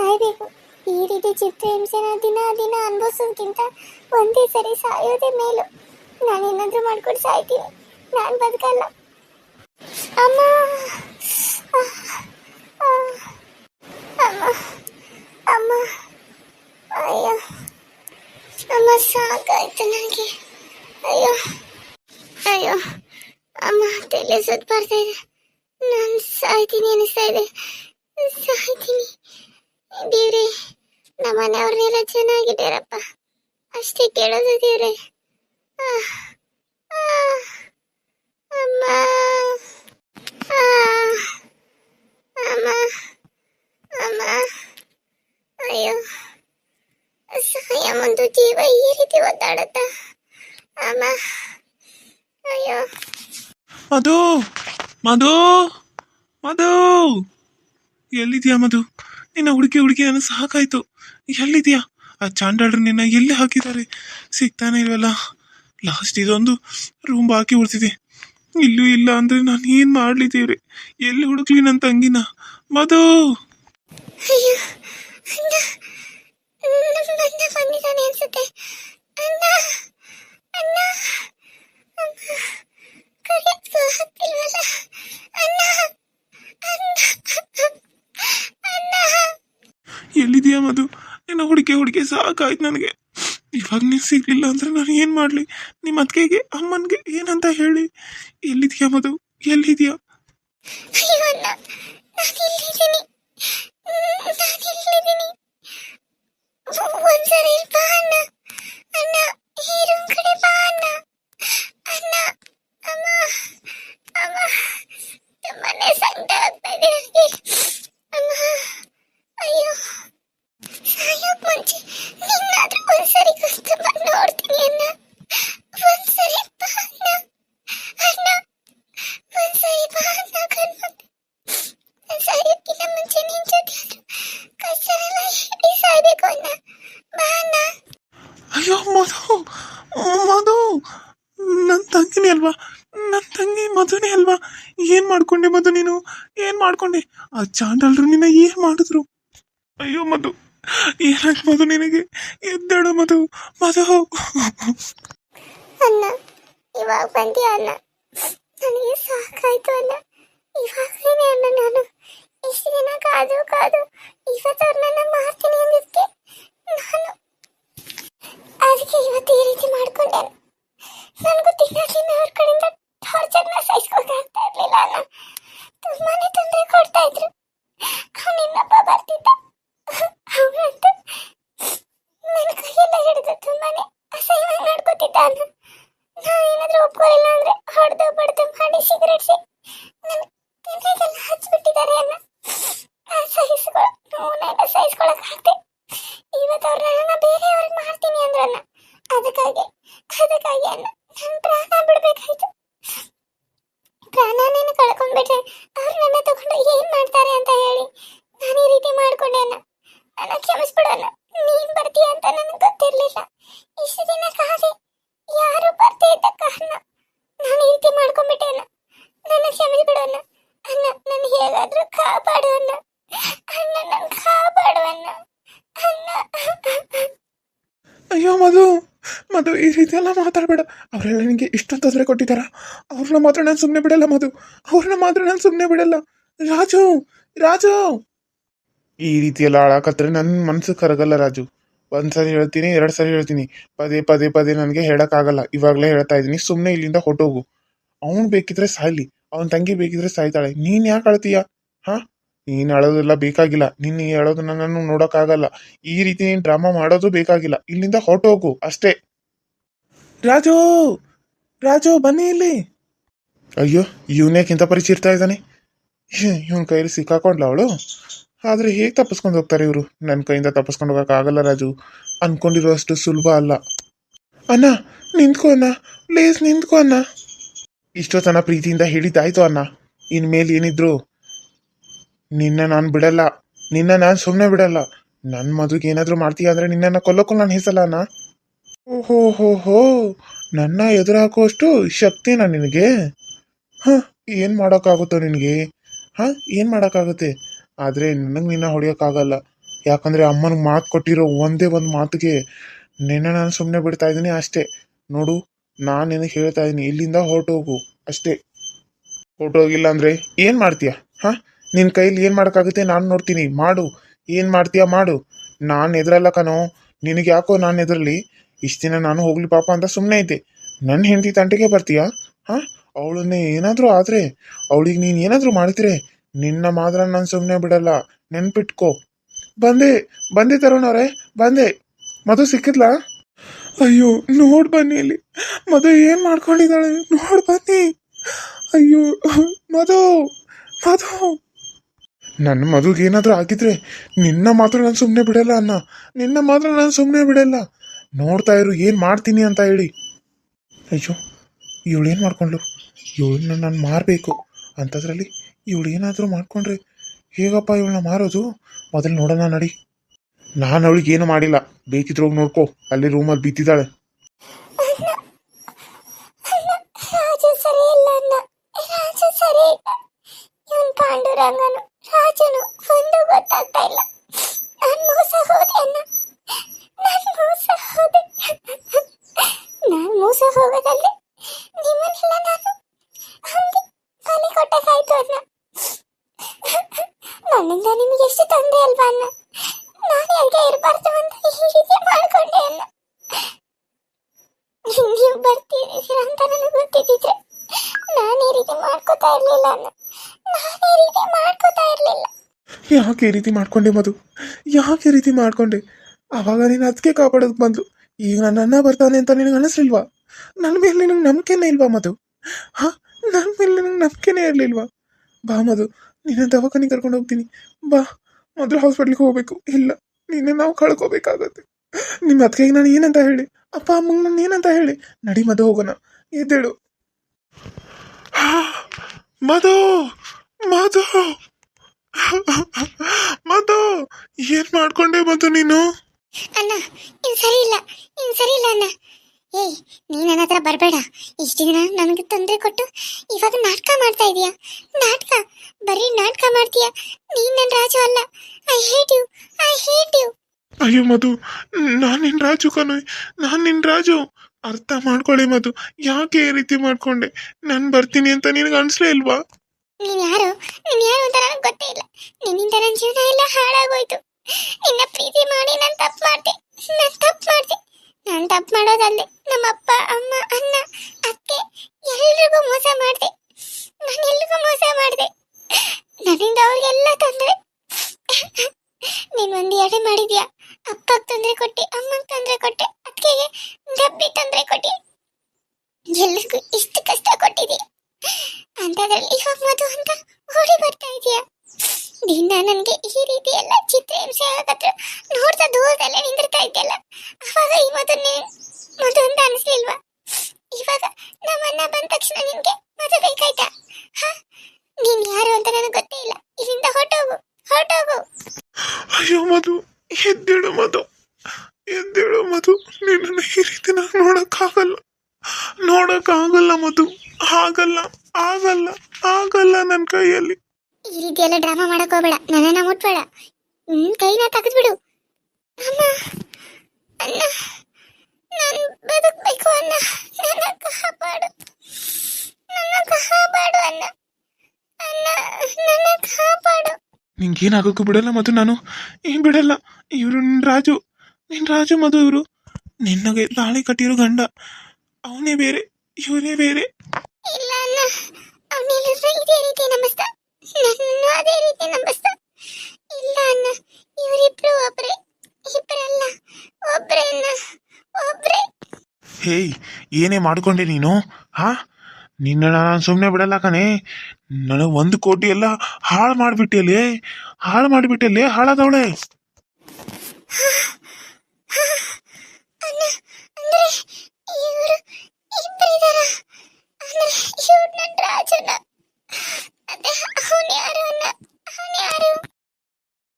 ಸಾಯ್ಬೇಕು. ಈ ರೀತಿ ಚಿತ್ರ ಚಿತ್ರಹಿಂಸೆನ ದಿನ ದಿನ ಅನುಭವಿಸೋದಕ್ಕಿಂತ ಒಂದೇ ಸರಿ ಸಾಯೋದೇ ಮೇಲು. ನಾನು ಏನಾದರೂ ಮಾಡ್ಕೊಂಡು ಸಾಯ್ತೀನಿ. ನಾನು ಬದುಕಲ್ಲ. ಅಮ್ಮ. ಅಮ್ಮ. ಅಮ್ಮ. ಅಯ್ಯೋ. ಅಮ್ಮ ಸಾಕಾಯ್ತು ನನಗೆ ಅಯ್ಯೋ. ಅಯ್ಯೋ. ಅಮ್ಮ ತಲೆ ಸುತ್ತ ಬರ್ತಾ ಇದೆ. ನಾನು ಸಾಯ್ತೀನಿ ಅನಿಸ್ತಾ ಇದೆ. ಸಾಯ್ತೀನಿ. ದೇವ್ರೆ ನಮ್ಮ ಮನೆಯವ್ರನ್ನೆಲ್ಲ ಚೆನ್ನಾಗಿದ್ದಾರಪ್ಪ. ಅಷ್ಟೇ ಕೇಳೋದು ದೇವ್ರೆ ಅಮ್ಮ ಅಮ್ಮ ಅಮ್ಮ. ಅಯ್ಯೋ ಒಂದು ಜೀವ ಈ ರೀತಿ ಒದ್ದಾಡತ್ತ? ಅಮ್ಮ, ಅಯ್ಯೋ. ಮಧು ಮಧು ಮಧು. ಎಲ್ಲಿದ್ಯಾ ಮಧು? ನಿನ್ನ ಹುಡುಕಿ ಹುಡುಕಿ ನನಗೆ ಸಾಕಾಯ್ತು. ಎಲ್ಲಿದ್ಯಾ? ಆ ಚಾಂಡಾಡ್ರು ನಿನ್ನ ಎಲ್ಲಿ ಹಾಕಿದ್ದಾರೆ? ಸಿಗ್ತಾನೆ ಇಲ್ವಲ್ಲ? ಲಾಸ್ಟ್ ಇದೊಂದು ರೂಮ್ ಹಾಕಿ ಉಳಿದಿದೆ. ಇಲ್ಲೂ ಇಲ್ಲ ಅಂದ್ರೆ ನಾನು ಏನು ಮಾಡ್ಲಿ ಎಲ್ಲಿ ಹುಡುಕ್ಲಿ ನನ್ನ ತಂಗಿನ? ಮಧು! ಅನ್ಸುತ್ತೆ ಅಣ್ಣ ಅಣ್ಣ ಅಮ್ಮ ಕರೆಯಕ್ಕೂ ಹತ್ತಿಲ್ವಲ್ಲ ಅಣ್ಣ ಅಣ್ಣ ಅಣ್ಣ ಎಲ್ಲಿದ್ಯಾ ಮಧು? ನಿನ್ನ ಹುಡುಗಿ ಹುಡುಗಿ ಸಾಕಾಯ್ತು ನನಗೆ. ಇವಾಗ ನೀನು ಸಿಗ್ಲಿಲ್ಲ ಅಂದ್ರೆ ನಾನು ಏನು ಮಾಡಲಿ? ನಿಮ್ಮ ಅತ್ತಿಗೆಗೆ ಅಮ್ಮನಿಗೆ ಏನಂತ ಹೇಳಿ? ಎಲ್ಲಿದ್ಯಾ ಮಧು? ಎಲ್ಲಿದ್ಯಾ? ಒಂದ್ಸರಿ ಬಾ ಅಣ್ಣ ಈ ರೂಮ್ ಕಡೆ ಬಾ ಅಣ್ಣ ಅಣ್ಣ ಅಮ್ಮ ಅಮ್ಮ ತುಂಬಾನೇ ಸಂಕಟ ಆಗ್ತಾ ಇದೆ ನನಗೆ ಅಮ್ಮ ಅಯ್ಯೋ ಸಾಯೋಕ್ ಮುಂಚೆ ನಿನ್ನಾದ್ರೂ ಒಂದ್ಸರಿ ಕಷ್ಟ ಬಂದು ನೋಡ್ತೀನಿ ಅಣ್ಣ ಒಂದ್ಸರಿ ಬಾ ಅಣ್ಣ ಅಣ್ಣ ಒಂದ್ಸರಿ ಬಾ ಅಣ್ಣ ಕಣ್ಮುಂದೆ ಸಾಯೋಕ್ಕಿಂತ ಮುಂಚೆ ನಿನ್ ಜೊತೆ ಆದ್ರೂ ಕಷ್ಟನೆಲ್ಲ ಹೇಳಿ ಸಾಯ್ಬೇಕು ಅಣ್ಣ ಬಾ ಅಣ್ಣ ಅಯ್ಯೋ ಮಧು ಮಧು ನನ್ನ ತಂಗಿನೇ ಅಲ್ವಾ ನನ್ನ ತಂಗಿ ಮಧುನೇ ಅಲ್ವಾ ಏನ್ ಮಾಡ್ಕೊಂಡೆ ಮಧು ನೀನು? ಏನ್ ಮಾಡ್ಕೊಂಡೆ? ಆ ಚಾಂಡಲ್ರು ನಿನ್ನ ಏನ್ ಮಾಡಿದ್ರು? ಅಯ್ಯೋ ಮಧು, ಏನಾಯ್ತು ಮಧು ನಿನಗೆ? ಎದ್ದೇಳು ಮಧು ಮಧು. ಅಣ್ಣ, ಇವಾಗ ಬಂದಿ ಅಣ್ಣ? ನನಗೆ ಸಾಕಾಯ್ತು ಅಣ್ಣ. ಇವಾಗಲೇ ಅಣ್ಣ ನಾನು ಇಷ್ಟು ದಿನ ಕಾದು ಕಾದು ಇವತ್ತು ಅವ್ರನ್ನ ಮಾಡ್ತೀನಿ ಅಂದಿದ್ದಕ್ಕೆ ನಾನು ಅದಕ್ಕೆ ಇವತ್ತು ಈ ರೀತಿ ಮಾಡ್ಕೊಂಡೆ ನನಗೂ ತಿನ್ನಕ್ಕೆ ಅವ್ರ ಕಡೆಯಿಂದ ಟಾರ್ಚರ್ನ ಆಗ್ತಾ ಇರ್ಲಿಲ್ಲ ಅಣ್ಣ. ತುಂಬಾನೇ ತೊಂದರೆ ಕೊಡ್ತಾ ಇದ್ರು. ಅವ್ನು ಇನ್ನೊಬ್ಬ ಬರ್ತಿದ್ದ. ಅವನಂತೂ ನನ್ನ ಕೈಯೆಲ್ಲ ಹಿಡಿದು ತುಂಬಾನೇ ಅಸಹ್ಯವಾಗಿ ನಡ್ಕೋತಿದ್ದ ಅಣ್ಣ. ನಾನೇನಾದ್ರೂ ಒಪ್ಕೊಳ್ಳಿಲ್ಲ ಅಂದ್ರೆ ಹೊಡೆದು ಬಡ್ದು ಮಾಡಿ ಸಿಗರೇಟ್ ನನ್ನ ತಿಂಗಳಿಗೆಲ್ಲ ಹಚ್ಚಿಬಿಟ್ಟಿದ್ದಾರೆ ಅಣ್ಣ. ಸಹಿಸ್ಕೊ ನೋವನ್ನೆಲ್ಲ ಸಹಿಸ್ಕೊಳಕ್ ಆಗ್ತೆ ಇವತ್ತು ಅವ್ರನ್ನ ಬೇರೆಯವ್ರಿಗೆ ಮಾಡ್ತೀನಿ ಅಂದ್ರು ಅಣ್ಣ. ಅದಕ್ಕಾಗಿ ಅದಕ್ಕಾಗಿ ಅಣ್ಣ ನನ್ನ ಪ್ರಾಣ ಬಿಡ್ಬೇಕಾಯ್ತು ಪ್ರಾಣನೇನು ಕಳ್ಕೊಂಡ್ಬಿಟ್ರೆ ಅವ್ರು ನನ್ನ ತಗೊಂಡು ಏನ್ ಮಾಡ್ತಾರೆ ಅಂತ ಹೇಳಿ ನಾನು ಈ ರೀತಿ ಮಾಡ್ಕೊಂಡೆ ಅಣ್ಣ ನನ್ನ ಕ್ಷಮಿಸ್ಬಿಡು ಅಣ್ಣ ನೀನ್ ಬರ್ತೀಯ ಅಂತ ನನಗೆ ಗೊತ್ತಿರ್ಲಿಲ್ಲ ಇಷ್ಟು ದಿನ ಕಾದೆ ಯಾರು ಬರ್ದೇ ಇದ್ದ ಕಾರಣ ನಾನು ಈ ರೀತಿ ಮಾಡ್ಕೊಂಡ್ಬಿಟ್ಟೆ ಅಣ್ಣ. ನನ್ನ ಕ್ಷಮಿಸ್ಬಿಡು ಅಣ್ಣ. ಅಣ್ಣ ನನ್ನ ಹೇಗಾದ್ರೂ ಕಾಪಾಡು ಅಣ್ಣ. ಅಣ್ಣ ನನ್ನ ಕಾಪಾಡು ಅಣ್ಣ. ಅಣ್ಣ. ಅಯ್ಯೋ ಮಧು ಮಧು, ಈ ರೀತಿ ಎಲ್ಲ ಮಾತಾಡಬೇಡ. ಅವರೆಲ್ಲ ನಿನಗೆ ಇಷ್ಟೊಂದು ತೊಂದರೆ ಕೊಟ್ಟಿದ್ದಾರ? ಅವ್ರನ್ನ ಮಾತ್ರ ನಾನು ಸುಮ್ಮನೆ ಬಿಡಲ್ಲ ಮಧು. ಅವ್ರನ್ನ ಮಾತ್ರ ನಾನು ಸುಮ್ಮನೆ ಬಿಡಲ್ಲ. ರಾಜು ರಾಜು! ಈ ರೀತಿ ಎಲ್ಲ ಹಾಳಾಕತ್ರೆ ನನ್ನ ಮನಸ್ಸು ಕರಗಲ್ಲ ರಾಜು. ಒಂದು ಸರಿ ಹೇಳ್ತೀನಿ, ಎರಡು ಸರಿ ಹೇಳ್ತೀನಿ. ಪದೇ ಪದೇ ಪದೇ ನನಗೆ ಹೇಳೋಕ್ಕಾಗಲ್ಲ. ಇವಾಗಲೇ ಹೇಳ್ತಾ ಇದ್ದೀನಿ ಸುಮ್ಮನೆ ಇಲ್ಲಿಂದ ಹೊಟ್ಟೋಗು ಅವನು ಬೇಕಿದ್ರೆ ಸಾಯ್ಲಿ, ಅವನ ತಂಗಿ ಬೇಕಿದ್ರೆ ಸಾಯ್ತಾಳೆ. ನೀನ್ ಯಾಕೆ ಅಳ್ತೀಯ? ಹಾ? ನೀನ್ ಅಳೋದೆಲ್ಲ ಬೇಕಾಗಿಲ್ಲ. ನಿನ್ನ ಹೇಳೋದನ್ನ ನಾನು ನೋಡೋಕ್ಕಾಗಲ್ಲ ಈ ರೀತಿ ನೀನ್ ಡ್ರಾಮಾ ಮಾಡೋದು ಬೇಕಾಗಿಲ್ಲ. ಇಲ್ಲಿಂದ ಹೊರಟೋಗು, ಅಷ್ಟೇ. ರಾಜು! ರಾಜು, ಬನ್ನಿ ಇಲ್ಲಿ. ಅಯ್ಯೋ ಇವನೇಕಿಂತ ಪರಿಚಯ ಇರ್ತಾ ಇದ್ದಾನೆ? ಇವನ್ ಕೈಯಲ್ಲಿ ಸಿಕ್ಕಾಕೊಂಡ್ಲ ಅವಳು? ಆದ್ರೆ ಹೇಗೆ ತಪ್ಪಿಸ್ಕೊಂಡು ಹೋಗ್ತಾರೆ ಇವರು? ನನ್ನ ಕೈಯಿಂದ ತಪ್ಪಿಸ್ಕೊಂಡು ಹೋಗಕ್ಕಾಗಲ್ಲ ರಾಜು. ಅನ್ಕೊಂಡಿರೋ ಅಷ್ಟು ಸುಲಭ ಅಲ್ಲ. ಅಣ್ಣ, ನಿಂತ್ಕೋ ಅಣ್ಣ. ಪ್ಲೀಸ್ ನಿಂತ್ಕೋ ಅಣ್ಣ. ಇಷ್ಟೊತ್ತನ ಪ್ರೀತಿಯಿಂದ ಹೇಳಿದ್ದಾಯ್ತು ಅಣ್ಣ. ಇನ್ಮೇಲೆ ಏನಿದ್ರು, ನಿನ್ನ ನಾನು ಬಿಡಲ್ಲ. ನಿನ್ನ ನಾನು ಸುಮ್ಮನೆ ಬಿಡಲ್ಲ. ನನ್ನ ಮದುವೆಗೆ ಏನಾದರೂ ಮಾಡ್ತೀಯ ಅಂದ್ರೆ ನಿನ್ನನ್ನು ಕೊಲ್ಲೋಕ್ಕೂ ನಾನು ಹೆಸಲ್ಲ ಅಣ್ಣ. ಓಹೋ, ಹೋ ಹೋ. ನನ್ನ ಎದುರು ಹಾಕುವಷ್ಟು ಶಕ್ತಿನಾ ನಿನಗೆ? ಹಾಂ, ಏನು ಮಾಡೋಕ್ಕಾಗುತ್ತೋ ನಿನಗೆ? ಹಾಂ, ಏನು ಮಾಡೋಕ್ಕಾಗುತ್ತೆ? ಆದ್ರೆ ನನಗೆ ನಿನ್ನ ಹೊಡೆಯೋಕ್ಕಾಗಲ್ಲ. ಯಾಕಂದ್ರೆ ಅಮ್ಮನಿಗೆ ಮಾತು ಕೊಟ್ಟಿರೋ ಒಂದೇ ಒಂದು ಮಾತಿಗೆ ನಿನ್ನ ನಾನು ಸುಮ್ಮನೆ ಬಿಡ್ತಾ ಇದ್ದೀನಿ ಅಷ್ಟೇ. ನೋಡು ನಾನು ನಿನಗೆ ಹೇಳ್ತಾ ಇದ್ದೀನಿ ಇಲ್ಲಿಂದ ಹೊರಟೋಗು ಅಷ್ಟೇ. ಹೊರಟೋಗಿಲ್ಲ ಅಂದ್ರೆ ಏನು ಮಾಡ್ತೀಯಾ? ಹಾಂ? ನಿನ್ನ ಕೈಲಿ ಏನು ಮಾಡೋಕ್ಕಾಗುತ್ತೆ ನಾನು ನೋಡ್ತೀನಿ. ಮಾಡು. ಏನು ಮಾಡ್ತೀಯಾ ಮಾಡು. ನಾನು ಎದುರಲ್ಲ ಕಣೋ. ನಿನಗೆ ಯಾಕೋ ನಾನು ಎದ್ರಲ್ಲಿ? ಇಷ್ಟು ದಿನ ನಾನು ಹೋಗ್ಲಿ ಪಾಪ ಅಂತ ಸುಮ್ಮನೆ ಐತೆ ನನ್ನ ಹೆಂಡತಿ ತಂಟೆಗೆ ಬರ್ತೀಯಾ? ಹಾಂ? ಅವಳನ್ನೇ ಏನಾದರೂ ಆದರೆ, ಅವಳಿಗೆ ನೀನು ಏನಾದರೂ ಮಾಡಿದ್ರೆ ನಿನ್ನ ಮಾತ್ರ ನಾನು ಸುಮ್ಮನೆ ಬಿಡಲ್ಲ. ನೆನ್ಪಿಟ್ಕೋ. ಬಂದೆ. ಬಂದೆ ತರುಣವ್ರೆ ಬಂದೆ. ಮದುವೆ ಸಿಕ್ಕಿದ್ಲಾ? ಅಯ್ಯೋ, ನೋಡ್ ಬನ್ನಿ ಇಲ್ಲಿ. ಮಧು ಏನ್ ಮಾಡ್ಕೊಂಡಿದ್ದಾಳೆ? ನೋಡ್ ಬನ್ನಿ. ಅಯ್ಯೋ, ಮಧು ಮಧು. ನನ್ನ ಮದುಗೆ ಏನಾದರೂ ಆಗಿದ್ರೆ ನಿನ್ನ ಮಾತ್ರ ನಾನು ಸುಮ್ಮನೆ ಬಿಡಲ್ಲ ಅನ್ನ ನಿನ್ನ ಮಾತ್ರ ನಾನು ಸುಮ್ಮನೆ ಬಿಡಲ್ಲ. ನೋಡ್ತಾ ಇರು, ಏನು ಮಾಡ್ತೀನಿ ಅಂತ ಹೇಳಿ. ಅಯ್ಯೋ, ಇವಳು ಏನು ಮಾಡ್ಕೊಂಡ್ಲು ಇವಳನ್ನ ನಾನು ಮಾರಬೇಕು. ಅಂಥದ್ರಲ್ಲಿ ಇವಳು ಏನಾದರೂ ಮಾಡ್ಕೊಂಡ್ರೆ ಹೇಗಪ್ಪ ಇವಳನ್ನ ಮಾರೋದು? ಮೊದಲು ನೋಡೋಣ ನಡಿ. ನಾನು ಅವಳಿಗೆ ಏನು ಮಾಡಿಲ್ಲ. ಬೇಕಿದ್ರೆ ಹೋಗಿ ನೋಡ್ಕೋ. ಅಲ್ಲಿ ರೂಮಲ್ಲಿ ಅಣ್ಣ ನನ್ನಿಂದ ನಿಮಗೆ ಎಷ್ಟು ತೊಂದರೆ ಅಲ್ವಾ ಅಣ್ಣ ಯಾಕೆ ಇರಬಾರ್ದು ಅಂತ ಈ ರೀತಿ ಮಾಡ್ಕೊಂಡೆ ಅಲ್ಲ. ನೀವು ಬರ್ತೀರಿ ಅಂತ ನನಗೆ ಗೊತ್ತಿದ್ದಿದ್ರೆ ನಾನು ಈ ರೀತಿ ಮಾಡ್ಕೋತಾ ಇರ್ಲಿಲ್ಲ ನಾನು ಈ ರೀತಿ ಮಾಡ್ಕೋತಾ ಇರ್ಲಿಲ್ಲ. ಯಾಕೆ ಈ ರೀತಿ ಮಾಡ್ಕೊಂಡೆ ಮಧು? ಯಾಕೆ ಈ ರೀತಿ ಮಾಡ್ಕೊಂಡೆ? ಅವಾಗ ನೀನು ಅದಕ್ಕೆ ಕಾಪಾಡೋದಕ್ಕೆ ಬಂದ್ಲು. ಈಗ ನನ್ನ ಅಣ್ಣ ಬರ್ತಾನೆ ಅಂತ ನಿನಗೆ ಅನಿಸ್ಲಿಲ್ವಾ? ನನ್ನ ಮೇಲೆ ನಿನಗೆ ನಂಬಿಕೆನೇ ಇಲ್ವಾ ಮಧು? ಹಾ? ನನ್ನ ಮೇಲೆ ನಿನಗೆ ನಂಬಿಕೆನೇ ಇರಲಿಲ್ವಾ? ಬಾ ಮಧು, ನಿನ್ನ ದವಾಖಾನೆ ಕರ್ಕೊಂಡು ಹೋಗ್ತೀನಿ. ಬಾ ಮೊದಲು ಹಾಸ್ಪಿಟ್ಲಿಗೆ ಹೋಗಬೇಕು. ಇಲ್ಲ. ನಿನ್ನೆ ನಾವು ಕಳ್ಕೋಬೇಕಾಗತ್ತೆ. ನಿಮ್ಮ ಅದಕ್ಕೆ ನಾನು ಏನಂತ ಹೇಳಿ? ಅಪ್ಪ, ಅಮ್ಮಂಗೆ ನಾನು ಏನಂತ ಹೇಳಿ? ನಡಿ ಮದು ಹೋಗೋಣ. ಎದ್ದೇಳು. ಮಧು ಮಧು. ಮಧು, ಏನ್ ಮಾಡ್ಕೊಂಡೆ ಮಧು ನೀನು? ಅಣ್ಣ, ಇನ್ ಸರಿ ಇಲ್ಲ. ಇನ್ ಸರಿ ಇಲ್ಲ ಅಣ್ಣ. ಏಯ್ ನೀನು ನನ್ನ ಹತ್ರ ಬರಬೇಡ. ಇಷ್ಟು ದಿನ ನನಗೆ ತೊಂದರೆ ಕೊಟ್ಟು ಇವಾಗ ನಾಟಕ ಮಾಡ್ತಾ ಇದೀಯಾ. ನಾಟಕ? ಬರೀ ನಾಟಕ ಮಾಡ್ತೀಯ? ನೀನ್ ನನ್ನ ರಾಜು ಅಲ್ಲ. I hate you I hate you ಅಯ್ಯೋ ಮಧು ನಾನು ನಿನ್ನ ರಾಜು ಕಣೋ. ನಾನು ನಿನ್ನ ರಾಜು. ಅರ್ಥ ಮಾಡ್ಕೊಳ್ಳಿ ಮಧು ಯಾಕೆ ಈ ರೀತಿ ಮಾಡ್ಕೊಂಡೆ? ನಾನು ಬರ್ತೀನಿ ಅಂತ ನಿನಗೆ ಅನ್ಸಲೇ ಇಲ್ವಾ? ನೀನು ಯಾರು? ನೀನು ಯಾರು ಅಂತ ನನಗೆ ಗೊತ್ತೇ ಇಲ್ಲ. ನಿನ್ನಿಂದ ನನ್ನ ಜೀವನ ಎಲ್ಲ ಹಾಳಾಗೋಯ್ತು. ನಿನ್ನ ಪ್ರೀತಿ ಮಾಡಿ ನಾನು ತಪ್ಪು ಮಾಡ್ದೆ. ನಾನು ತಪ್ಪು ಮಾಡ್ದೆ. ನಾನು ತಪ್ಪು ಮಾಡೋದಲ್ಲದೆ ನಮ್ಮ ಅಪ್ಪ ಅಮ್ಮ, ಅಣ್ಣ, ಅತ್ತೆ ಎಲ್ರಿಗೂ ಮೋಸ ಮಾಡಿದೆ. ನಾನು ಎಲ್ರಿಗೂ ಮೋಸ ಮಾಡಿದೆ. ನನ್ನಿಂದ ಅವ್ರಿಗೆಲ್ಲ ತೊಂದರೆ. ನೀನು ಒಂದು ಎಡೆ ಮಾಡಿದ್ಯಾ? ಅಪ್ಪಗೆ ತೊಂದರೆ ಕೊಟ್ಟೆ, ಅಮ್ಮಗೆ ತೊಂದರೆ ಕೊಟ್ಟೆ, ಅತ್ತೆಗೆ ಡಬ್ಬಿ ತೊಂದರೆ ಕೊಟ್ಟೆ. ಎಲ್ರಿಗೂ ಇಷ್ಟು ಕಷ್ಟ ಕೊಟ್ಟಿದೆಯಾ? ಅಂತದ್ರಲ್ಲಿ ಇವಾಗ ಅಂತ ಓಡಿ ಬರ್ತಾ ಇದೀಯಾ? ದಿನ ನನಗೆ ಈ ರೀತಿ ಎಲ್ಲ ಚಿತ್ರಹಿಂಸೆ ಆಗತ್ರ ನೋಡ್ತಾ ದೂರದಲ್ಲೇ ನಿಂದಿರ್ತಾ ಇದ್ದೆಲ್ಲ ಅವಾಗ ಈ ಮದುವೆ ಅಂತ ಅನಿಸ್ಲಿಲ್ವಾ? ಇವಾಗ ನಮ್ಮನ್ನ ಬಂದ ತಕ್ಷಣ ನಿನ್ಗೆ ಮದುವೆ ಬೇಕಾಯ್ತಾ? ಹ? ನೀನ್ ಯಾರು ಅಂತ ನನಗೆ ಗೊತ್ತೇ ಇಲ್ಲ. ಇಲ್ಲಿಂದ ಹೊರಟೋಗು ಹೊರಟೋಗು. ಅಯ್ಯೋ ಮಧು, ಎದ್ದೇಳು ಮಧು. ಎದ್ದೇಳು ಮಧು. ನಿನ್ನ ಈ ರೀತಿ ನಾನು ನೋಡಕ್ಕಾಗಲ್ಲ. ನೋಡಕ್ಕಾಗಲ್ಲ ಮಧು. ಆಗಲ್ಲ ಆಗಲ್ಲ ಆಗಲ್ಲ ನನ್ನ ಕೈಯಲ್ಲಿ. ಈ ರೀತಿ ಎಲ್ಲ ಡ್ರಾಮಾ ಮಾಡಕ್ ಹೋಗ್ಬೇಡ. ನನ್ನ ಮುಟ್ಬೇಡ. ನಿನ್ ಕೈನ ತೆಗೆದ್ಬಿಡು. ಅಮ್ಮ ಅಣ್ಣ ನಾನು ಬದುಕ್ಬೇಕು ಅಣ್ಣ. ನನ್ನ ಕಾಪಾಡು. ನನ್ನ ಕಾಪಾಡು ಅಣ್ಣ. ಅಣ್ಣ ನನ್ನ ಕಾಪಾಡು. ನಿಂಗೇನಾಗೋಕ್ಕೂ ಬಿಡಲ್ಲ ಮತ್ತು ನಾನು? ಏನ್ ಬಿಡಲ್ಲ? ಇವರು ನಿನ್ ರಾಜು. ನಿನ್ ರಾಜು ಮಧು ಇವರು. ನಿನ್ನಗೆ ತಾಳಿ ಕಟ್ಟಿರೋ ಗಂಡ. ಅವನೇ ಬೇರೆ ಇವನೇ ಬೇರೆ. ಇಲ್ಲ ಅಣ್ಣ. ಅವನೆಲ್ಲರೂ ಇದೇ ರೀತಿ ನಂಬಿಸ್ತ ನನ್ನ ಅದೇ ರೀತಿ ನಂಬಿಸ್ತ? ಇಲ್ಲ ಅಣ್ಣ ಇವರಿಬ್ರು ಒಬ್ರೆ ಇಬ್ಬರಲ್ಲ ಒಬ್ರೆ ಅಣ್ಣ ಒಬ್ರೆ. ಹೇಯ್ ಏನೇ ಮಾಡ್ಕೊಂಡೆ ನೀನು? ಹಾ? ನಿನ್ನ ನಾನು ಸುಮ್ಮನೆ ಬಿಡಲ್ಲ ಕಣೆ. ನನಗೆ ಒಂದು ಕೋಟಿ ಎಲ್ಲ ಹಾಳು ಮಾಡಿಬಿಟ್ಟೆಲೆ. ಹಾಳು ಮಾಡಿಬಿಟ್ಟೆಲೆ ಹಾಳಾದವಳೆ. ಅಂದ್ರೆ ಇವರು ಇಬ್ಬರಿದಾರ ಅಂದ್ರೆ ಇವ್ರು ನನ್ನ ರಾಜನ. あるある。